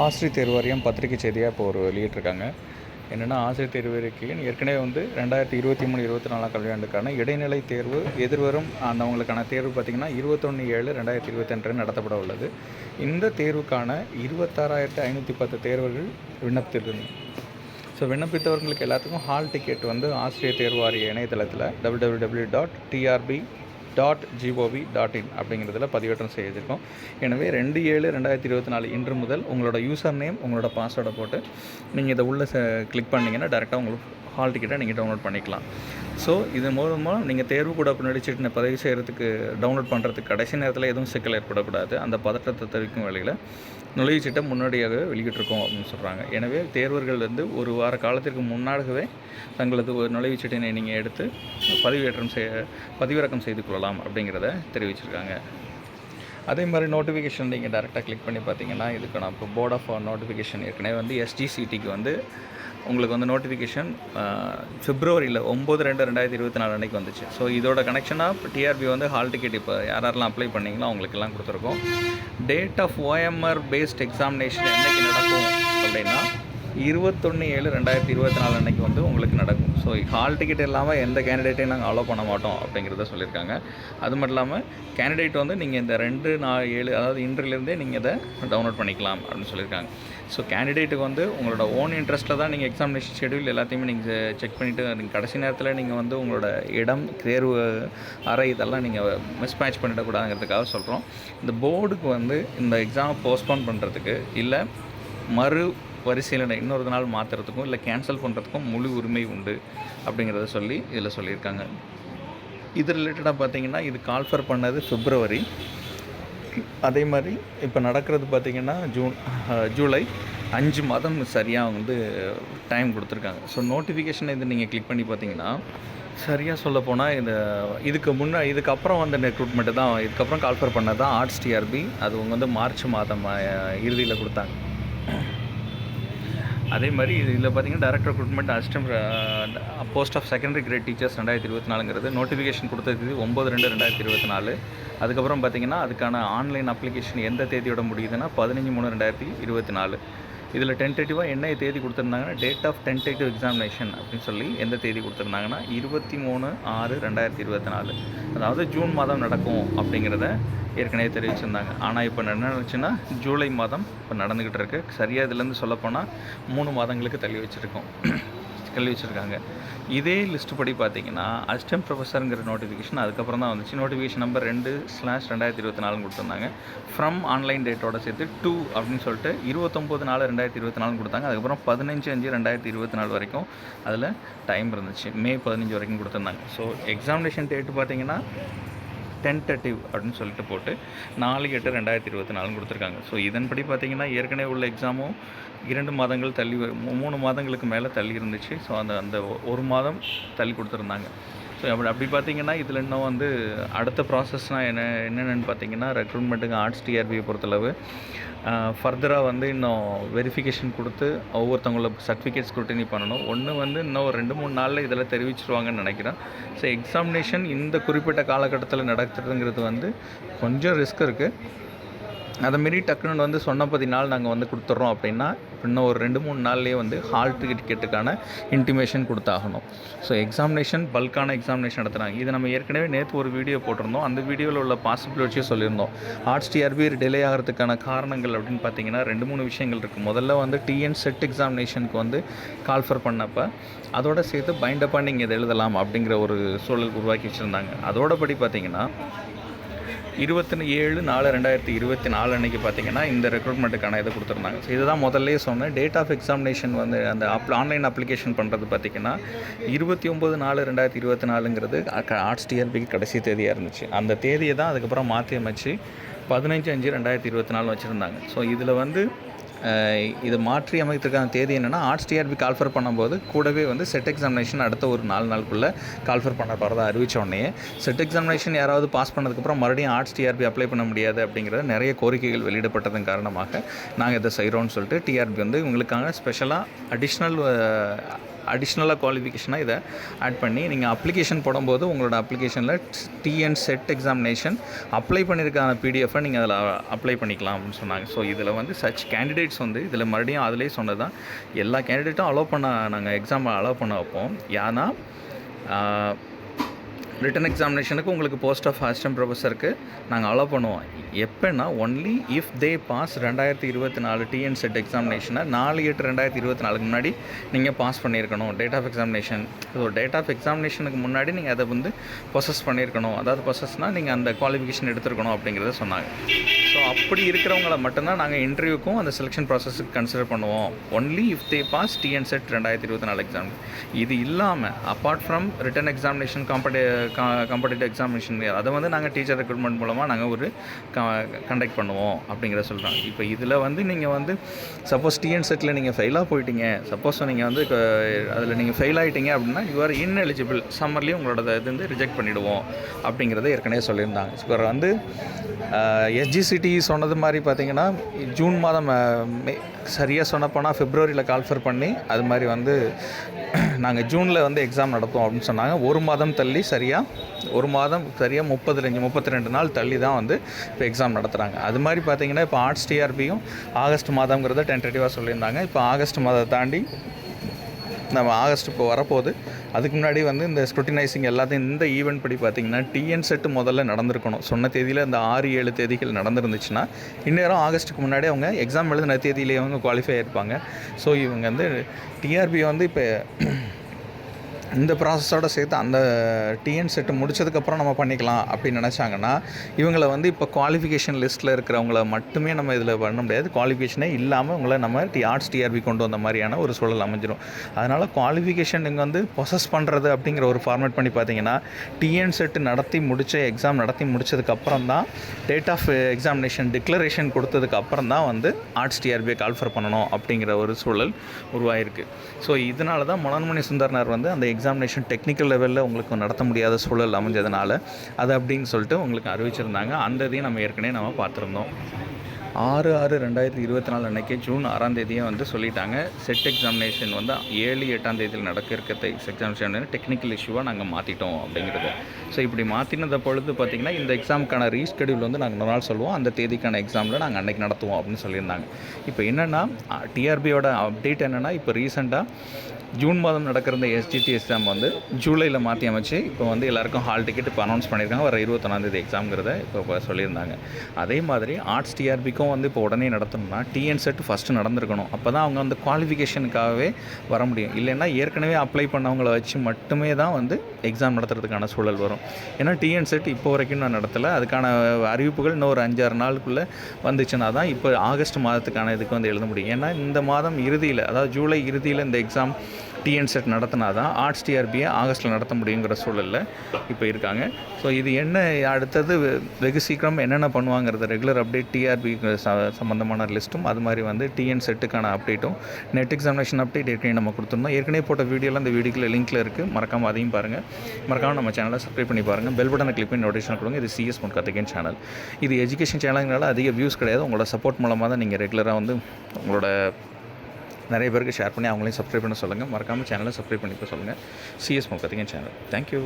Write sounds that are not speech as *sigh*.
ஆசிரியர் தேர்வு வாரியம் பத்திரிகை செய்தியாக இப்போ ஒரு வெளியிட்டிருக்காங்க. என்னென்னா ஆசிரியர் தேர்வு இருக்கையில் ஏற்கனவே வந்து ரெண்டாயிரத்தி இருபத்தி மூணு இருபத்தி நாலாம் கல்வியாண்டுக்கான இடைநிலை தேர்வு எதிர்வரும் அந்தவங்களுக்கான தேர்வு பார்த்திங்கன்னா இருபத்தொன்று ஏழு ரெண்டாயிரத்தி இருபத்தெண்டு நடத்தப்பட உள்ளது. இந்த தேர்வுக்கான இருபத்தாறாயிரத்து ஐநூற்றி பத்து தேர்வுகள் விண்ணப்பித்திருந்தது ஸோ விண்ணப்பித்தவர்களுக்கு எல்லாத்துக்கும் ஹால் டிக்கெட் வந்து ஆசிரியர் தேர்வு வாரிய இணையதளத்தில் W W W dot TRB dot GOV dot in அப்படிங்கிறதுல பதிவேற்றம் செய்திருக்கோம். எனவே ரெண்டு ஏழு ரெண்டாயிரத்தி இருபத்தி நாலு இன்று முதல் உங்களோட யூசர் நேம் உங்களோட பாஸ்வேர்டை போட்டு நீங்கள் இதை உள்ளே கிளிக் பண்ணிங்கன்னா டேரெக்டாக உங்களுக்கு ஹால் டிக்கெட்டை நீங்கள் டவுன்லோட் பண்ணிக்கலாம். ஸோ இது மூலமாக நீங்கள் தேர்வு கூட நடிச்சிட்டு பதிவு செய்கிறதுக்கு டவுன்லோட் பண்ணுறதுக்கு கடைசி நேரத்தில் எதுவும் சிக்கல் ஏற்படக்கூடாது. அந்த பதட்டத்தை தெரிவிக்கும் வேலையில் நுழைவுச்சீட்டை முன்னாடியாகவே வெளியிட்டிருக்கோம் அப்படின்னு சொல்கிறாங்க எனவே தேர்வர்கள் வந்து ஒரு வார காலத்திற்கு முன்னாகவே தங்களது ஒரு நுழைவுச்சீட்டினை நீங்கள் எடுத்து பதிவேற்றம் செய்ய பதிவிறக்கம் செய்து கொள்ளலாம் அப்படிங்கிறத தெரிவிச்சிருக்காங்க. அதே மாதிரி நோட்டிஃபிகேஷன் நீங்கள் டேரெக்டாக கிளிக் பண்ணி பார்த்தீங்கன்னா இதுக்கு நான் இப்போ போர்ட் ஆஃப் நோட்டிஃபிகேஷன் ஏற்கனவே வந்து எஸ்டிசிடிக்கு வந்து உங்களுக்கு வந்து நோட்டிஃபிகேஷன் பிப்ரவரியில் ஒம்பது ரெண்டு ரெண்டாயிரத்தி இருபத்தி நாலு அன்றைக்கி வந்துச்சு. ஸோ இதோட கனெக்ஷனாக டிஆர்பி வந்து ஹால் டிக்கெட் இப்போ யார் யாரெல்லாம் அப்ளை பண்ணிங்களோ அவங்களுக்கெல்லாம் கொடுத்துருக்கோம். Date of OMR based examination என்றைக்கு நடக்கும் அப்படின்னா இருபத்தொன்று ஏழு ரெண்டாயிரத்தி இருபத்தி நாலு அன்றைக்கி வந்து உங்களுக்கு நடக்கும். ஸோ ஹால் டிக்கெட் இல்லாமல் எந்த கேண்டிடேட்டையும் நாங்கள் அலோவ் பண்ண மாட்டோம் அப்படிங்கிறத சொல்லியிருக்காங்க. அது மட்டும் இல்லாமல் கேண்டிடேட் வந்து நீங்கள் இந்த ரெண்டு நாலு ஏழு அதாவது இன்றிலிருந்தே நீங்கள் இதை டவுன்லோட் பண்ணிக்கலாம் அப்படின்னு சொல்லியிருக்காங்க. ஸோ கேண்டிடேட்டுக்கு வந்து உங்களோட ஓன் இன்ட்ரெஸ்ட்டில் தான் நீங்கள் எக்ஸாமினேஷன் ஷெடியூல் எல்லாத்தையுமே நீங்கள் செக் பண்ணிவிட்டு நீங்கள் கடைசி நேரத்தில் நீங்கள் வந்து உங்களோட இடம் தேர்வு அறை இதெல்லாம் நீங்கள் மிஸ் மேட்ச் பண்ணிடக்கூடாதுங்கிறதுக்காக சொல்கிறோம் இந்த போர்டுக்கு வந்து இந்த எக்ஸாமை போஸ்ட்போன் பண்ணுறதுக்கு இல்லை மறு பரிசீலனை இன்னொரு நாள் மாற்றுறதுக்கும் இல்லை கேன்சல் பண்ணுறதுக்கும் முழு உரிமை உண்டு அப்படிங்கிறத சொல்லி இதில் சொல்லியிருக்காங்க. இது ரிலேட்டடாக பார்த்தீங்கன்னா இது கால்ஃபர் பண்ணது பிப்ரவரி அதே மாதிரி இப்போ நடக்கிறது பார்த்திங்கன்னா ஜூன் ஜூலை அஞ்சு மாதம் சரியாக வந்து டைம் கொடுத்துருக்காங்க. ஸோ நோட்டிஃபிகேஷனை இது நீங்கள் கிளிக் பண்ணி பார்த்தீங்கன்னா சரியாக சொல்ல போனால் இந்த இதுக்கு முன்னே இதுக்கப்புறம் வந்த ரெக்ரூட்மெண்ட்டு தான் இதுக்கப்புறம் கால்ஃபர் பண்ணது தான் ஆர்ட்ஸ் டிஆர்பி அது அவங்க வந்து மார்ச் மாதம் இறுதியில் கொடுத்தாங்க. அதே மாதிரி இதில் பார்த்தீங்கன்னா direct recruitment assistant post of secondary grade teachers ரெண்டாயிரத்தி இருபத்தி நாலுங்கிறது. நோட்டிஃபிகேஷன் கொடுத்தது ஒம்பது ரெண்டு ரெண்டாயிரத்தி இருபத்தி நாலு. அதுக்கப்புறம் பார்த்தீங்கன்னா அதுக்கான ஆன்லைன் அப்ளிகேஷன் எந்த தேதியோட முடியுதுன்னா பதினஞ்சு மூணு ரெண்டாயிரத்தி இருபத்தி நாலு. இதில் டென்டேட்டிவாக என்ன தேதி கொடுத்துருந்தாங்கன்னா டேட் ஆஃப் டென்டேட்டிவ் எக்ஸாமினேஷன் அப்படின்னு சொல்லி எந்த தேதி கொடுத்துருந்தாங்கன்னா இருபத்தி மூணு ஆறு ரெண்டாயிரத்தி இருபத்தி நாலு. அதாவது ஜூன் மாதம் நடக்கும் அப்படிங்கிறத ஏற்கனவே தெரிவிச்சிருந்தாங்க. ஆனால் இப்போ என்ன நடந்துச்சுன்னா ஜூலை மாதம் இப்போ நடந்துக்கிட்டு இருக்கு. சரியாக இதுலேருந்து சொல்லப்போனால் மூணு மாதங்களுக்கு தள்ளி வச்சுருக்கோம். தள்ளி வச்சுருக்காங்க. இதே லிஸ்ட் படி பார்த்தீங்கன்னா அசிஸ்டன்ட் ப்ரொஃபஸருங்கிற நோட்டிஃபிகேஷன் அதுக்கப்புறம் தான் வந்துச்சு. நோட்டிஃபிகேஷன் நம்பர் ரெண்டு ஸ்லாஷ் ரெண்டாயிரத்தி இருபத்தி நாலு கொடுத்துருந்தாங்க. ஃப்ரம் ஆன்லைன் டேட்டோட சேர்த்து டூ அப்படின்னு சொல்லிட்டு இருபத்தொம்போது நாலு ரெண்டாயிரத்தி இருபத்தி நாலு கொடுத்தாங்க. அதுக்கப்புறம் பதினஞ்சு அஞ்சு ரெண்டாயிரத்தி இருபத்தி நாலு வரைக்கும் அதில் டைம் இருந்துச்சு. மே பதினஞ்சு வரைக்கும் கொடுத்துருந்தாங்க. ஸோ எக்ஸாமினேஷன் டேட்டு பார்த்தீங்கன்னா டென்டேட்டிவ் அப்படின்னு சொல்லிட்டு போட்டு நாலு எட்டு ரெண்டாயிரத்தி இருபத்தி நாலு கொடுத்துருக்காங்க. ஸோ இதன்படி பார்த்தீங்கன்னா ஏற்கனவே உள்ள எக்ஸாமும் இரண்டு மாதங்கள் தள்ளி மூணு மாதங்களுக்கு மேலே தள்ளி இருந்துச்சு. ஸோ அந்த அந்த ஒரு மாதம் தள்ளி கொடுத்துருந்தாங்க. ஸோ அப்படி அப்படி பார்த்தீங்கன்னா இதில் இன்னும் வந்து அடுத்த ப்ராசஸ்னால் என்ன என்னென்னு பார்த்தீங்கன்னா ரெக்ரூட்மெண்ட்டுக்கு ஆர்ட்ஸ் டிஆர்பியை பொறுத்தளவு ஃபர்தராக வந்து இன்னும் வெரிஃபிகேஷன் கொடுத்து ஒவ்வொருத்தவங்கள சர்டிஃபிகேட் ஸ்க்ரூட்டினி பண்ணணும். ஒன்று வந்து இன்னும் ஒரு ரெண்டு மூணு நாளில் இதில் தெரிவிச்சிருவாங்கன்னு நினைக்கிறேன். ஸோ எக்ஸாமினேஷன் இந்த குறிப்பிட்ட காலகட்டத்தில் நடத்துறதுங்கிறது வந்து கொஞ்சம் ரிஸ்க் இருக்குது அதை மாரி டக்குன்னு வந்து சொன்ன பதி நாள் நாங்கள் வந்து கொடுத்துட்றோம் அப்படின்னா இன்னும் ஒரு ரெண்டு மூணு நாள்லேயே வந்து ஹால் டிக்கெட்டுக்கான இன்டிமேஷன் கொடுத்தாகணும். ஸோ எக்ஸாமினேஷன் பல்கான எக்ஸாமினேஷன் நடத்துகிறாங்க இது நம்ம ஏற்கனவே நேற்று ஒரு வீடியோ போட்டிருந்தோம். அந்த வீடியோவில் உள்ள பாசிபிலிட்டியும் சொல்லியிருந்தோம். ஆர்ட்ஸ் டிஆர்பி டிலே ஆகிறதுக்கான காரணங்கள் அப்படின்னு பார்த்தீங்கன்னா ரெண்டு மூணு விஷயங்கள் இருக்குது முதல்ல வந்து டிஎன் செட் எக்ஸாமினேஷனுக்கு வந்து கால்ஃபர் பண்ணப்போ அதோட சேர்த்து பைண்டப்பாக நீங்கள் இதை எழுதலாம் அப்படிங்கிற ஒரு சூழல் உருவாக்கி வச்சுருந்தாங்க. அதோட படி பார்த்தீங்கன்னா இருபத்தி ஏழு நாலு ரெண்டாயிரத்தி இருபத்தி நாலு அன்றைக்கி பார்த்தீங்கன்னா இந்த ரெக்ரூட்மெண்ட்டுக்கான இதை கொடுத்துருந்தாங்க. ஸோ இதுதான் முதல்லே சொன்னேன். டேட் ஆஃப் எக்ஸாமினேஷன் வந்து அந்த அப் ஆன்லைன் அப்ளிகேஷன் பண்ணுறது பார்த்திங்கன்னா இருபத்தி ஒம்பது நாலு ரெண்டாயிரத்தி இருபத்தி நாலுங்கிறது ஆர்ட்ஸ் டிஆர்பிக்கு கடைசி தேதியாக இருந்துச்சு. அந்த தேதியை தான் அதுக்கப்புறம் மாற்றி அமைச்சு பதினஞ்சு அஞ்சு ரெண்டாயிரத்தி இருபத்தி நாலு வச்சுருந்தாங்க. ஸோ இதில் வந்து இதை மாற்றி அமைத்திருக்கான தேதி என்னென்னா ஆர்ட்ஸ் டிஆர்பி கால்ஃபர் பண்ணும்போது கூடவே வந்து செட் எக்ஸாமினேஷன் அடுத்த ஒரு நாலு நாளுக்குள்ளே கால்ஃபர் பண்ண போகிறதா அறிவித்த உடனே செட் எக்ஸாமினேஷன் யாராவது பாஸ் பண்ணதுக்கப்புறம் மறுபடியும் ஆர்ட்ஸ் டிஆர்பி அப்ளை பண்ண முடியாது அப்படிங்கிறத நிறைய கோரிக்கைகள் வெளியிடப்பட்டதன் காரணமாக நாங்கள் இதை செய்கிறோம்னு சொல்லிட்டு டிஆர்பி வந்து உங்களுக்காக ஸ்பெஷலாக அடிஷ்னல் அடிஷ்னலாக குவாலிஃபிகேஷனாக இதை ஆட் பண்ணி நீங்கள் அப்ளிகேஷன் போடும்போது உங்களோட அப்ளிகேஷனில் டிஎன் செட் எக்ஸாமினேஷன் அப்ளை பண்ணியிருக்கான பிடிஎஃபை நீங்கள் அதில் அப்ளை பண்ணிக்கலாம் அப்படின்னு சொன்னாங்க. ஸோ இதில் வந்து சச் கேண்டிடேட்ஸ் வந்து இதில் மறுபடியும் அதிலே சொன்னது தான் எல்லா கேண்டிடேட்டும் அலோவ் பண்ண நாங்கள் எக்ஸாம் அலோவ் பண்ண வைப்போம். ஏன்னா ரிட்டன் எக்ஸாமினேஷனுக்கு உங்களுக்கு போஸ்ட் ஆஃப் அசிஸ்டன்ட் ப்ரொஃபஸருக்கு நாங்கள் அலோவ் பண்ணுவோம். எப்போன்னா ஒன்லி இஃப் தே பாஸ் ரெண்டாயிரத்தி இருபத்தி நாலு டிஎன் செட் எக்ஸாமினேஷனை நாலு எட்டு ரெண்டாயிரத்தி இருபத்தி நாலுக்கு முன்னாடி நீங்கள் பாஸ் பண்ணியிருக்கணும். Date of examination so date of எக்ஸாமினேஷனுக்கு முன்னாடி நீங்கள் அதை வந்து ப்ரொசஸ் பண்ணியிருக்கணும். அதாவது ப்ரொசஸ்னால் நீங்கள் அந்த குவாலிஃபிகேஷன் எடுத்துருக்கணும் அப்படிங்கிறத சொன்னாங்க. ஸோ அப்படி இருக்கிறவங்கள மட்டும்தான் நாங்கள் இன்டர்வியூக்கும் அந்த செலெக்ஷன் ப்ராசஸுக்கு கன்சிடர் பண்ணுவோம். Only if they pass TN SET ரெண்டாயிரத்தி இருபத்தி நாலு எக்ஸாம் இது இல்லாமல் apart from written examination competi competitive examination அதை வந்து நாங்கள் டீச்சர் ரெக்ரூட்மெண்ட் மூலமாக நாங்கள் ஒரு கண்டக்ட் பண்ணுவோம் அப்படிங்கிறத சொல்கிறாங்க இப்போ இதில் வந்து நீங்கள் வந்து சப்போஸ் டிஎன் செட்டில் நீங்கள் ஃபெயிலாக போயிட்டீங்க. சப்போஸ் நீங்கள் வந்து அதில் நீங்கள் ஃபெயில் ஆகிட்டீங்க அப்படின்னா யூஆர் இன்எலிஜிபிள் சம்மர்லேயும் உங்களோட இது வந்து ரிஜெக்ட் பண்ணிவிடுவோம் அப்படிங்கிறத ஏற்கனவே சொல்லியிருந்தாங்க. இப்போ வந்து எஸ்ஜிசிடி சொன்னது மாதிரி பார்த்தீங்கன்னா ஜூன் மாதம் சரியாக சொன்னப்போனால் ஃபிப்ரவரியில் கால்ஃபர் பண்ணி அது மாதிரி வந்து *clears throat* நாங்கள் ஜூனில் வந்து எக்ஸாம் நடத்துவோம் அப்படின்னு சொன்னாங்க. ஒரு மாதம் தள்ளி சரியாக ஒரு மாதம் சரியாக முப்பது ரெண்டு முப்பத்தி ரெண்டு நாள் தள்ளி தான் வந்து இப்போ எக்ஸாம் நடத்துகிறாங்க அது மாதிரி பார்த்தீங்கன்னா இப்போ ஆர்ட்ஸ் டிஆர்பியும் ஆகஸ்ட் மாதங்கிறத டென்டேட்டிவாக சொல்லியிருந்தாங்க. இப்போ ஆகஸ்ட் மாதம் தாண்டி நம்ம ஆகஸ்ட் இப்போ வரப்போகுது. அதுக்கு முன்னாடி வந்து இந்த ஸ்க்ரூட்டினைசிங் எல்லாத்தையும் இந்த ஈவெண்ட் படி பார்த்திங்கன்னா டிஎன் செட்டு முதல்ல நடந்திருக்கணும். சொன்ன தேதியில் இந்த ஆறு ஏழு தேதிகள் நடந்திருந்துச்சுன்னா இந்நேரம் ஆகஸ்ட்டுக்கு முன்னாடி அவங்க எக்ஸாம் எழுதின தேதியிலேயே அவங்க குவாலிஃபை ஆயிருப்பாங்க. ஸோ இவங்க வந்து டிஆர்பி வந்து இப்போ இந்த ப்ராசஸோடு சேர்த்து அந்த டிஎன் செட்டு முடிச்சதுக்கப்புறம் நம்ம பண்ணிக்கலாம் அப்படின்னு நினச்சாங்கன்னா இவங்களை வந்து இப்போ குவாலிஃபிகேஷன் லிஸ்ட்டில் இருக்கிறவங்கள மட்டுமே நம்ம இதில் பண்ண முடியாது. குவாலிஃபிகேஷனே இல்லாமல் உங்களை நம்ம டி ஆர்ட்ஸ் டிஆர்பி கொண்டு வந்த மாதிரியான ஒரு சூழல் அமைஞ்சிரும். அதனால் குவாலிஃபிகேஷன் நீங்கள் வந்து ப்ரொசஸ் பண்ணுறது அப்படிங்கிற ஒரு ஃபார்மேட் பண்ணி பார்த்தீங்கன்னா டிஎன் செட்டு நடத்தி முடித்த எக்ஸாம் நடத்தி முடித்ததுக்கப்புறம் தான் டேட் ஆஃப் எக்ஸாமினேஷன் டிக்ளரேஷன் கொடுத்ததுக்கு அப்புறம் தான் வந்து ஆர்ட்ஸ் டிஆர்பியை கால்ஃபர் பண்ணணும் அப்படிங்கிற ஒரு சூழல் உருவாயிருக்கு. ஸோ இதனால தான் மனோன்மணி சுந்தர்னார் வந்து அந்த எக்ஸாம் எக்ஸாமினேஷன் டெக்னிக்கல் லெவலில் உங்களுக்கு நடத்த முடியாத சூழல் அமைஞ்சதுனால அது அப்படின்னு சொல்லிட்டு உங்களுக்கு அறிவிச்சிருந்தாங்க. அந்த இதையும் நம்ம ஏற்கனவே நம்ம பார்த்துருந்தோம். ஆறு ஆறு ரெண்டாயிரத்தி இருபத்தி நாலு அன்றைக்கி ஜூன் ஆறாம் தேதியே வந்து சொல்லிட்டாங்க. செட் எக்ஸாமினேஷன் வந்து ஏழு எட்டாம் தேதியில் நடக்க இருக்கிற எக்ஸாமினேஷன் டெக்னிக்கல் இஷ்யூவாக நாங்கள் மாற்றிட்டோம் அப்படிங்கிறது. ஸோ இப்படி மாற்றினத பொழுது பார்த்திங்கன்னா இந்த எக்ஸாமுக்கான ரீஸ்கெடியூல் வந்து நாங்கள் ஒரு நாள் சொல்லுவோம். அந்த தேதிக்கான எக்ஸாமில் நாங்கள் அன்றைக்கி நடத்துவோம் அப்படின்னு சொல்லியிருந்தாங்க. இப்போ என்னென்னா டிஆர்பியோட அப்டேட் என்னென்னா இப்போ ரீசெண்டாக ஜூன் மாதம் நடக்கிற இந்த எஸ்ஜிடி எக்ஸாம் வந்து ஜூலையில் மாற்றி அமைச்சு இப்போ வந்து எல்லாருக்கும் ஹால் டிக்கெட் இப்போ அனௌன்ஸ் பண்ணியிருக்காங்க. வர இருபத்தொன்னாந்தேதி எக்ஸாம்ங்கிறத இப்போ சொல்லியிருந்தாங்க. அதே மாதிரி ஆர்ட்ஸ் டிஆர்பிக்கும் வந்து இப்போ உடனே நடத்தணும்னா டிஎன் செட் ஃபஸ்ட்டு நடந்திருக்கணும். அப்போ தான் அவங்க அந்த குவாலிஃபிகேஷனுக்காகவே வர முடியும். இல்லைன்னா ஏற்கனவே அப்ளை பண்ணவங்கள வச்சு மட்டுமே தான் வந்து எக்ஸாம் நடத்துறதுக்கான சூழல் வரும். ஏன்னா டிஎன் செட் இப்போ வரைக்கும் நான் நடத்தலை. அதுக்கான அறிவிப்புகள் இன்னும் ஒரு அஞ்சாறு நாளுக்குள்ளே வந்துச்சுன்னா தான் இப்போ ஆகஸ்ட் மாதத்துக்கான இதுக்கு வந்து எழுத முடியும். ஏன்னா இந்த மாதம் இறுதியில் அதாவது ஜூலை இறுதியில் இந்த எக்ஸாம் டிஎன் செட் நடத்தினா தான் ஆர்ட்ஸ் டிஆர்பியை ஆகஸ்ட்டில் நடத்த முடியுங்கிற சூழலில் இப்போ இருக்காங்க. ஸோ இது என்ன அடுத்தது? வெகு சீக்கிரம் என்னென்ன பண்ணுவாங்கிறது ரெகுலர் அப்டேட் டிஆர்பி சம்மந்தமான லிஸ்ட்டும் அது மாதிரி வந்து டிஎன் செட்டுக்கான அப்டேட்டும் நெட் எக்ஸாமினேஷன் அப்டேட் ஏற்கனவே நம்ம கொடுத்துருந்தோம். ஏற்கனவே போட்ட வீடியோலாம் அந்த வீடியோக்கில் லிங்க்கில் இருக்குது மறக்காமல் அதையும் பாருங்கள் மறக்காமல் நம்ம சேனலை சப்ஸ்கிரைப் பண்ணி பாருங்கள் பெல் பட்டனை கிளிக் பண்ணி நோட்டிஃபிகேஷன் கொடுங்க. இது சிஎஸ் பொன் கற்றுக்கேன் சேனல் இது எஜுகேஷன் சேனல்னால அதிக வியூஸ் கிடையாது. உங்களோட சப்போர்ட் மூலமாக தான் நீங்கள் ரெகுலராக வந்து உங்களோட நிறைய பேருக்கு ஷேர் பண்ணி அவங்களையும் சப்ஸ்கிரைப் பண்ண சொல்லுங்கள் மறக்காமல் சேனலை சப்ஸ்கிரைப் பண்ணிக்க சொல்லுங்கள் சிஎஸ் முகத்திங்க சேனல் தேங்க்யூ